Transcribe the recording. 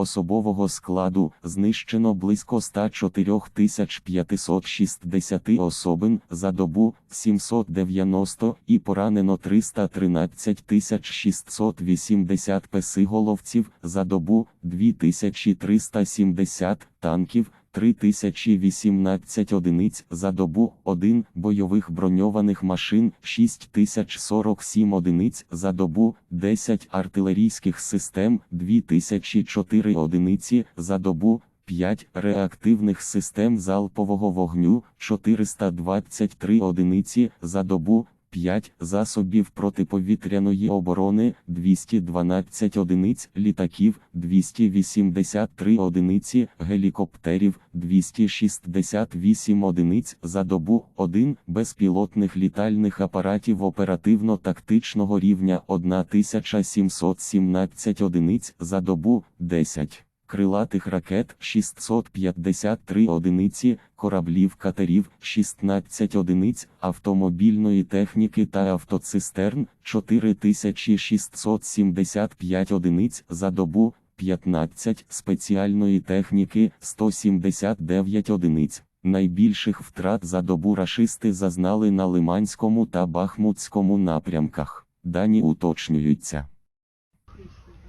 Особового складу знищено близько 104 560 особин за добу 790 і поранено 313 680 песиголовців за добу 2370 танків. 3018 одиниць за добу, 1 бойових броньованих машин, 6047 одиниць за добу, 10 артилерійських систем, 2004 одиниці за добу, 5 реактивних систем залпового вогню, 423 одиниці за добу, 5 засобів протиповітряної оборони, 212 одиниць літаків, 283 одиниці гелікоптерів, 268 одиниць за добу, 1 безпілотних літальних апаратів оперативно-тактичного рівня 1717 одиниць за добу, 10 крилатих ракет 653 одиниці, кораблів катерів 16 одиниць, автомобільної техніки та автоцистерн 4675 одиниць за добу, 15 спеціальної техніки 179 одиниць. Найбільших втрат за добу рашисти зазнали на Лиманському та Бахмутському напрямках. Дані уточнюються.